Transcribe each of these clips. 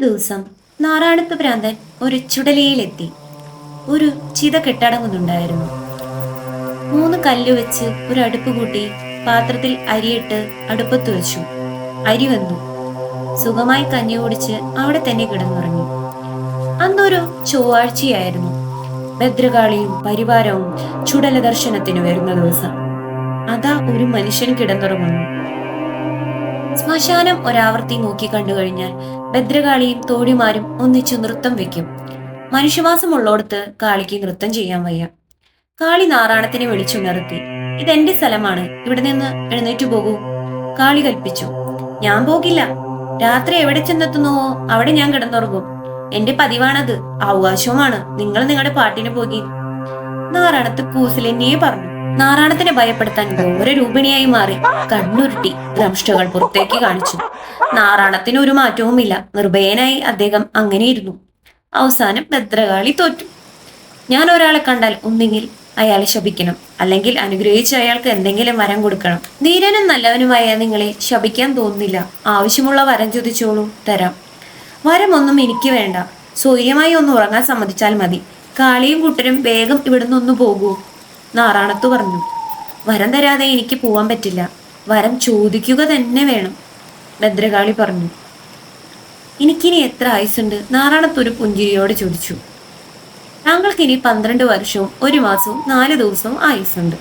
ദിവസം നാറാണത്ത് ഭ്രാന്തൻ ഒരു ചുടലയിലെത്തി. ഒരു ചിത കെട്ടടങ്ങുന്നുണ്ടായിരുന്നു. മൂന്ന് കല്ല് വെച്ച് ഒരു അടുപ്പ് കൂട്ടി പാത്രത്തിൽ അരിയിട്ട് അടുപ്പത്ത് വെച്ചു. അരി വന്നു. സുഖമായി കഞ്ഞി കുടിച്ച് അവിടെ തന്നെ കിടന്നുറങ്ങി. അന്നൊരു ചൊവ്വാഴ്ചയായിരുന്നു. ഭദ്രകാളിയും പരിവാരവും ചുടല ദർശനത്തിന് വരുന്ന ദിവസം. അതാ ഒരു മനുഷ്യൻ കിടന്നുറങ്ങുന്നു. ശ്മശാനം ഒരാവർത്തി നോക്കി കണ്ടു കഴിഞ്ഞാൽ ഭദ്രകാളിയും തോടിമാരും ഒന്നിച്ചു നൃത്തം വെക്കും. മനുഷ്യവാസമുള്ളോടത്ത് കാളിക്ക് നൃത്തം ചെയ്യാൻ വയ്യ. കാളി നാറാണത്തിനെ വിളിച്ചുണർത്തി ഇതെന്റെ സ്ഥലമാണ്. ഇവിടെ നിന്ന് എഴുന്നേറ്റു പോകൂ. കാളി കൽപ്പിച്ചു ഞാൻ പോകില്ല. രാത്രി എവിടെ ചെന്നെത്തുന്നുവോ അവിടെ ഞാൻ കിടന്നുറങ്ങും. എന്റെ പതിവാണത്. അവകാശവുമാണ് നിങ്ങൾ നിങ്ങളുടെ പാട്ടിന് പോകി. നാറാണത്ത് കൂസിലെന്നെയെ പറഞ്ഞു നാറാണത്തിനെ ഭയപ്പെടുത്താൻ ഘോര രൂപിണിയായി മാറി കണ്ണുരുട്ടി ഭ്രംഷ്ടകൾ പുറത്തേക്ക് കാണിച്ചു. നാരായണത്തിന് ഒരു മാറ്റവുമില്ല. നിർഭയനായി അദ്ദേഹം അങ്ങനെയിരുന്നു. അവസാനം ഭദ്രകാളി തോറ്റു. ഞാൻ ഒരാളെ കണ്ടാൽ ഒന്നെങ്കിൽ അയാളെ ശപിക്കണം അല്ലെങ്കിൽ അനുഗ്രഹിച്ച് അയാൾക്ക് എന്തെങ്കിലും വരം കൊടുക്കണം. ധീരനും നല്ലവനുമായ നിങ്ങളെ ശപിക്കാൻ തോന്നുന്നില്ല. ആവശ്യമുള്ള വരം ചോദിച്ചോളൂ തരാം. വരമൊന്നും എനിക്ക് വേണ്ട. സ്വയമായി ഒന്ന് ഉറങ്ങാൻ സമ്മതിച്ചാൽ മതി. കാളിയും കൂട്ടരും വേഗം ഇവിടുന്ന് ഒന്ന് പോകൂ. നാറാണത്ത് പറഞ്ഞു. വരം തരാതെ എനിക്ക് പോവാൻ പറ്റില്ല. വരം ചോദിക്കുക തന്നെ വേണം ഭദ്രകാളി പറഞ്ഞു. എനിക്കിനി എത്ര ആയുസുണ്ട് നാറാണത്തൊരു പുഞ്ചിരിയോട് ചോദിച്ചു. താങ്കൾക്ക് ഇനി പന്ത്രണ്ട് വർഷവും ഒരു മാസവും നാല് ദിവസവും ആയുസുണ്ട്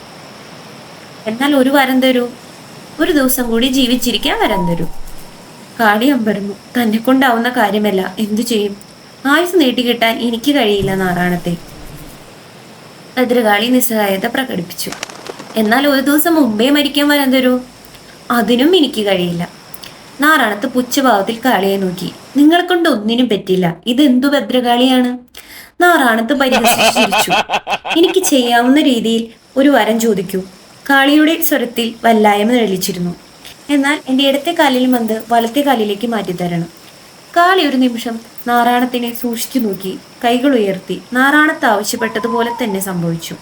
എന്നാൽ ഒരു വരം തരൂ. ഒരു ദിവസം കൂടി ജീവിച്ചിരിക്കാൻ വരം തരൂ. കാളി അമ്പരന്നു. തന്നെ കൊണ്ടാവുന്ന കാര്യമല്ല. എന്തു ചെയ്യും? ആയുസ് നീട്ടിക്കിട്ടാൻ എനിക്ക് കഴിയില്ല നാറാണത്തെ. ഭദ്രകാളി നിസ്സഹായത പ്രകടിപ്പിച്ചു. എന്നാൽ ഒരു ദിവസം മുമ്പേ മരിക്കാൻ വരാൻ തരൂ? അതിനും എനിക്ക് കഴിയില്ല. നാറാണത്ത് പുച്ഛഭാവത്തിൽ കാളിയെ നോക്കി. നിങ്ങളെ കൊണ്ട് ഒന്നിനും പറ്റില്ല ഇതെന്തു ഭദ്രകാളിയാണ്? നാറാണത്ത് പരിഹസിച്ചു എനിക്ക് ചെയ്യാവുന്ന രീതിയിൽ ഒരു വരം ചോദിക്കൂ. കാളിയുടെ സ്വരത്തിൽ വല്ലായ്മ തെളിച്ചിരുന്നു എന്നാൽ എന്റെ ഇടത്തെ കാലിൽ മന്ത് വലത്തെ കാലിലേക്ക് മാറ്റിത്തരണം. കാളി ഒരു നിമിഷം നാറാണത്തിനെ സൂക്ഷിച്ചു നോക്കി കൈകൾ ഉയർത്തി നാറാണത്ത് ആവശ്യപ്പെട്ടതുപോലെ തന്നെ സംഭവിച്ചു.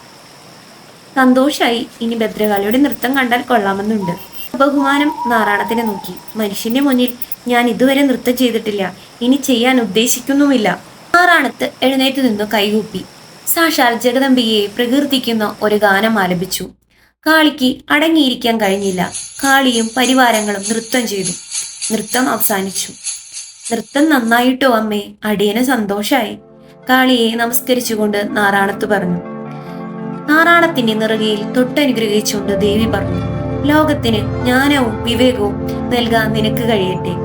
സന്തോഷായി ഇനി ഭദ്രകാളിയുടെ നൃത്തം കണ്ടാൽ കൊള്ളാമെന്നുണ്ട്. ബഹുമാനം നാറാണത്തിനെ നോക്കി മനുഷ്യന്റെ മുന്നിൽ ഞാൻ ഇതുവരെ നൃത്തം ചെയ്തിട്ടില്ല ഇനി ചെയ്യാൻ ഉദ്ദേശിക്കുന്നുമില്ല. നാറാണത്ത് എഴുന്നേറ്റ് നിന്നു കൈകൂപ്പി. സാക്ഷാൽ ജഗദമ്പിയെ പ്രകീർത്തിക്കുന്ന ഒരു ഗാനം ആലപിച്ചു. കാളിക്ക് അടങ്ങിയിരിക്കാൻ കഴിഞ്ഞില്ല. കാളിയും പരിവാരങ്ങളും നൃത്തം ചെയ്തു. നൃത്തം അവസാനിച്ചു. നൃത്തം നന്നായിട്ടോ അമ്മേ അടിയന് സന്തോഷായി. കാളിയെ നമസ്കരിച്ചുകൊണ്ട് നാറാണത്ത് പറഞ്ഞു. നാറാണത്തിന്റെ നിറകയിൽ തൊട്ടനുഗ്രഹിച്ചുകൊണ്ട് ദേവി പറഞ്ഞു ലോകത്തിന് ജ്ഞാനവും വിവേകവും നൽകാൻ നിനക്ക് കഴിയട്ടെ.